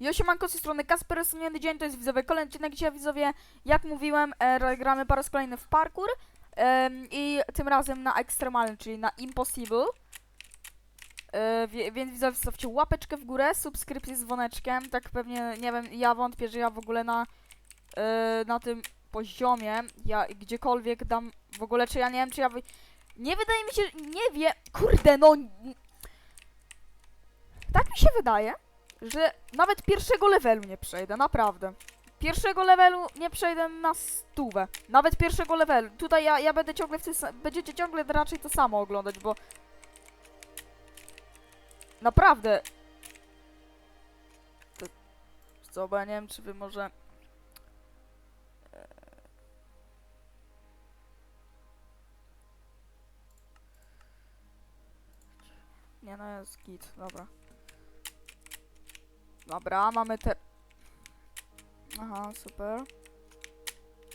Jo, siemanko, z tej strony Kasper, jest dzień, to jest widzowie kolejny odcinek, dzisiaj widzowie, jak mówiłem, e, gramy po raz kolejny w parkour em, i tym razem na ekstremalnym, czyli na impossible. E, więc widzowie, zostawcie łapeczkę w górę, subskrypcję z dzwoneczkiem, tak pewnie, nie wiem, ja wątpię, że ja w ogóle na, e, na tym poziomie, ja gdziekolwiek dam, w ogóle, czy ja nie wiem, czy ja, wy... nie wydaje mi się, nie wie, kurde, no, tak mi się wydaje, że nawet pierwszego levelu nie przejdę, naprawdę. Pierwszego levelu nie przejdę na stówę. Nawet pierwszego levelu. Tutaj ja, ja będę ciągle w tym będziecie ciągle raczej to samo oglądać, bo naprawdę to, co, bo ja nie wiem, czy wy może e, Nie no, jest git, dobra. Dobra, mamy te... Aha, super.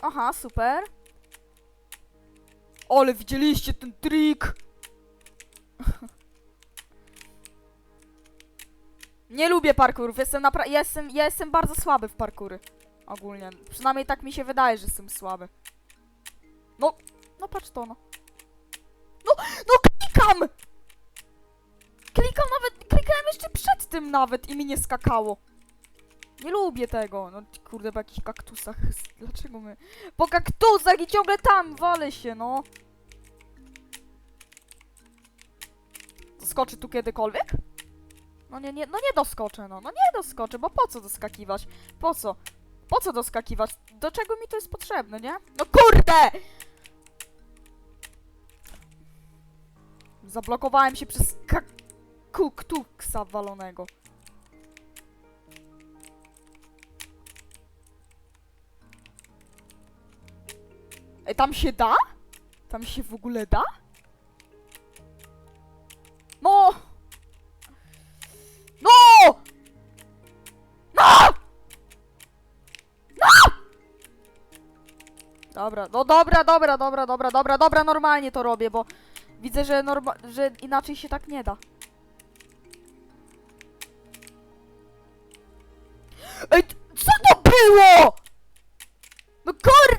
Aha, super. Ale widzieliście ten trik! Nie lubię parkurów, jestem napra... Jestem, ja jestem bardzo słaby w parkury. Ogólnie. Przynajmniej tak mi się wydaje, że jestem słaby. No, no patrz to, no. No, no! Klikam tym nawet i mi nie skakało. Nie lubię tego. No kurde, po jakichś kaktusach. Dlaczego my... Po kaktusach i ciągle tam walę się, no. Doskoczy tu kiedykolwiek? No nie, nie, no nie doskoczę, no. No nie doskoczę, bo po co doskakiwać? Po co? Po co doskakiwać? Do czego mi to jest potrzebne, nie? No kurde! Zablokowałem się przez kak kuktuksa walonego. Ej, tam się da? Tam się w ogóle da? No! No! No! No! Dobra, no dobra, dobra, dobra, dobra, dobra, dobra, normalnie to robię, bo widzę, że, że inaczej się tak nie da.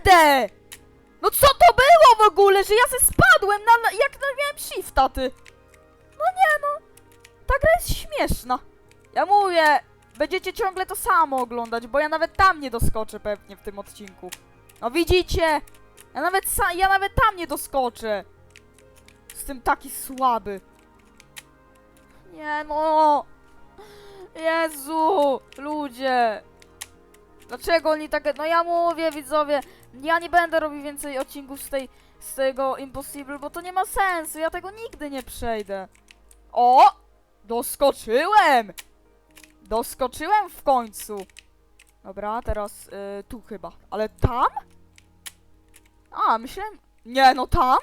Kurde! No co to było w ogóle, że ja se spadłem na, na jak na miałem shifta, ty? No nie no, ta gra jest śmieszna. Ja mówię, będziecie ciągle to samo oglądać, bo ja nawet tam nie doskoczę pewnie w tym odcinku. No widzicie? Ja nawet, ja nawet tam nie doskoczę. Jestem taki słaby. Nie no. Jezu, ludzie. Dlaczego oni takie... No ja mówię, widzowie, ja nie będę robił więcej odcinków z tej... z tego Impossible, bo to nie ma sensu, ja tego nigdy nie przejdę. O! Doskoczyłem! Doskoczyłem w końcu. Dobra, teraz y, tu chyba. Ale tam? A, myślałem... Nie, no tam?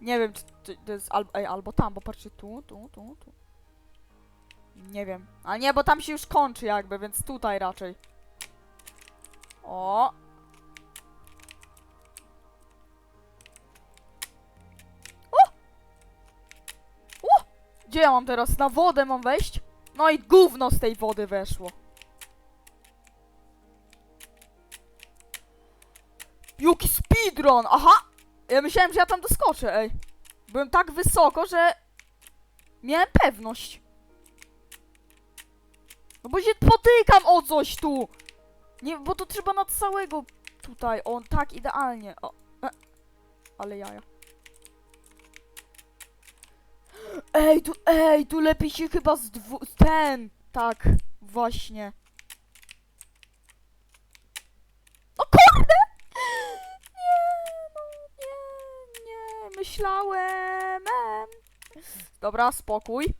Nie wiem, czy, to jest albo, ej, albo tam, bo patrzcie tu, tu, tu, tu. Nie wiem. A nie, bo tam się już kończy jakby, więc tutaj raczej. O! Gdzie ja mam teraz? Na wodę mam wejść? No i gówno z tej wody weszło. Jaki speedrun! Aha! Ja myślałem, że ja tam doskoczę, ej. Byłem tak wysoko, że... Miałem pewność. No bo się potykam o coś tu! Nie, bo to trzeba na całego tutaj. On tak idealnie. O, e, ale jaja. Ej, tu, ej, tu lepiej się chyba z dwu... ten. Tak, właśnie. No kurde! Nie, no, nie, nie, myślałem. em. Dobra, spokój.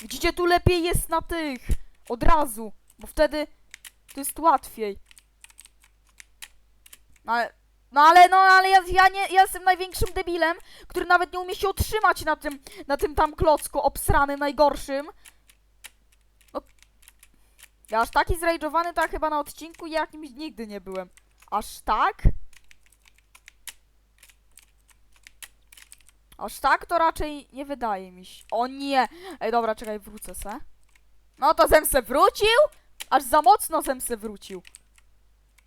Widzicie, tu lepiej jest na tych. Od razu. Bo wtedy to jest łatwiej. No ale, no ale, no ale ja, ja nie, ja jestem największym debilem, który nawet nie umie się utrzymać na tym, na tym tam klocku obsranym, najgorszym. No, ja aż taki zrajdżowany to ja chyba na odcinku jakimś nigdy nie byłem. Aż tak? Aż tak to raczej nie wydaje mi się. O nie! Ej, dobra, czekaj, wrócę se. No to zem se wrócił? Aż za mocno zem se wrócił.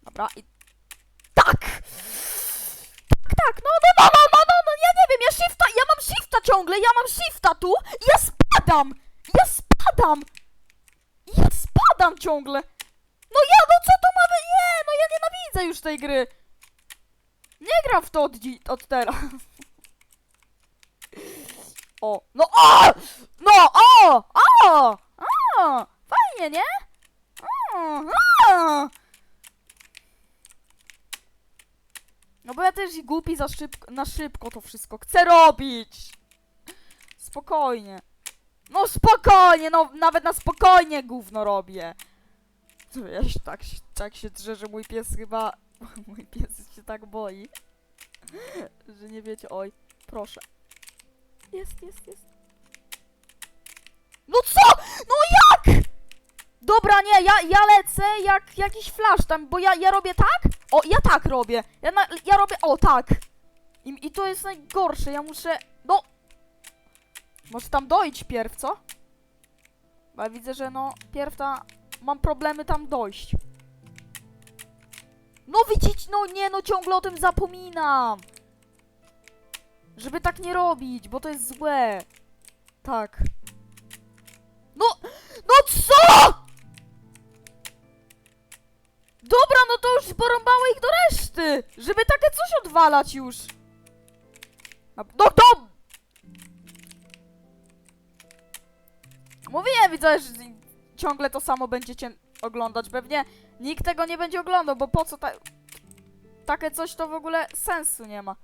Dobra, i... Tak! Tak, no, no, no, no, no, no, no, ja nie wiem, ja shifta, ja mam shifta ciągle, ja mam shifta tu i ja spadam! Ja spadam! Ja spadam ciągle! No ja, no co to ma być? Nie, no ja nienawidzę już tej gry! Nie gram w to od, od teraz. O! No, o! O! O! Fajnie, nie? O, o! No bo ja też i głupi za szybko, na szybko to wszystko chcę robić. Spokojnie. No spokojnie, no nawet na spokojnie gówno robię. Się tak, tak się drze, że mój pies chyba... Mój pies się tak boi. Że nie wiecie, oj, proszę. Jest, jest, jest. No co? No jak? Dobra, nie, ja, ja lecę jak jakiś flash tam, bo ja, ja robię tak? O, ja tak robię. Ja, na, ja robię, o tak. I, I to jest najgorsze, ja muszę, no. Może tam dojść pierw, co? Bo ja widzę, że no, pierw ta, mam problemy tam dojść. No widzicie, no nie, no ciągle o tym zapominam. Żeby tak nie robić, bo to jest złe. Tak. No, no co? Dobra, no to już porąbało ich do reszty. Żeby takie coś odwalać już. No, no to... Mówiłem, widzę, że ciągle to samo będziecie oglądać. Pewnie nikt tego nie będzie oglądał, bo po co ta... takie coś to w ogóle sensu nie ma.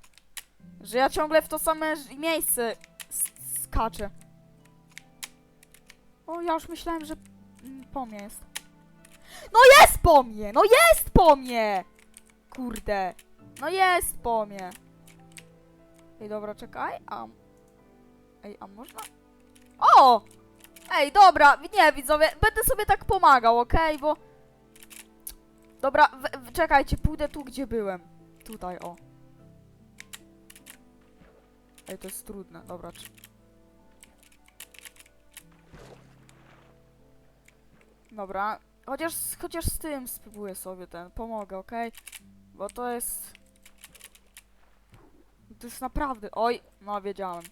Że ja ciągle w to same miejsce skaczę. O, ja już myślałem, że mm, po mnie jest. No jest po mnie! No jest po mnie! Kurde. No jest po mnie. Ej, dobra, czekaj. A... Ej, a można? O! Ej, dobra, nie widzowie, będę sobie tak pomagał, okej, bo... Dobra, czekajcie, pójdę tu, gdzie byłem. Tutaj, o. Ej, to jest trudne, dobra. Czy... Dobra, chociaż, chociaż z tym spróbuję sobie ten, pomogę, okej? Bo to jest... To jest naprawdę... Oj, no wiedziałem.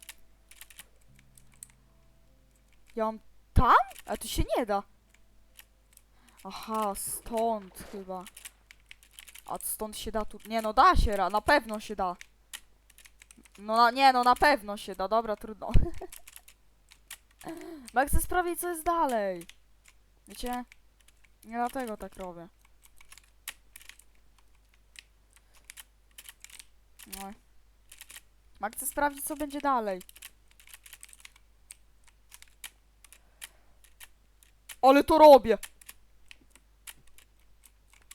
Ja mam tam? A tu się nie da. Aha, stąd chyba. A stąd się da tu... Nie no, da się, ra- na pewno się da. No na- nie, no na pewno się da, dobra, trudno. Bo ja chcę sprawdzić, co jest dalej. Wiecie? Nie dlatego tak robię. No. Ma chcę sprawdzić, co będzie dalej. Ale to robię!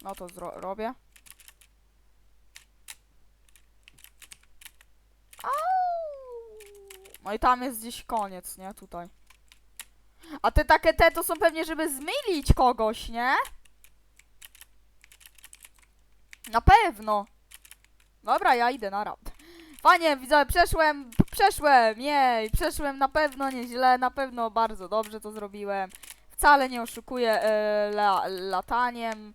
No to robię. No i tam jest gdzieś koniec, nie? Tutaj. A te takie te to są pewnie, żeby zmylić kogoś, nie? Na pewno. Dobra, ja idę na rap. Panie, widzę, przeszłem, przeszłem, jej, przeszłem na pewno nieźle, na pewno bardzo dobrze to zrobiłem. Wcale nie oszukuję e, la, lataniem.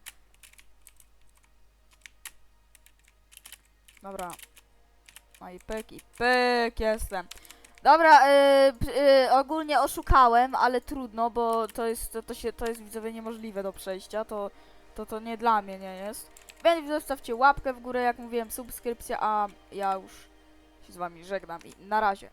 Dobra. No i pyk, i pyk, jestem. Dobra, y, p- y, ogólnie oszukałem, ale trudno, bo to jest, to, to się, to jest widzowie niemożliwe do przejścia, to, to, to nie dla mnie nie jest. Więc zostawcie łapkę w górę, jak mówiłem, subskrypcja, a ja już się z wami żegnam i na razie.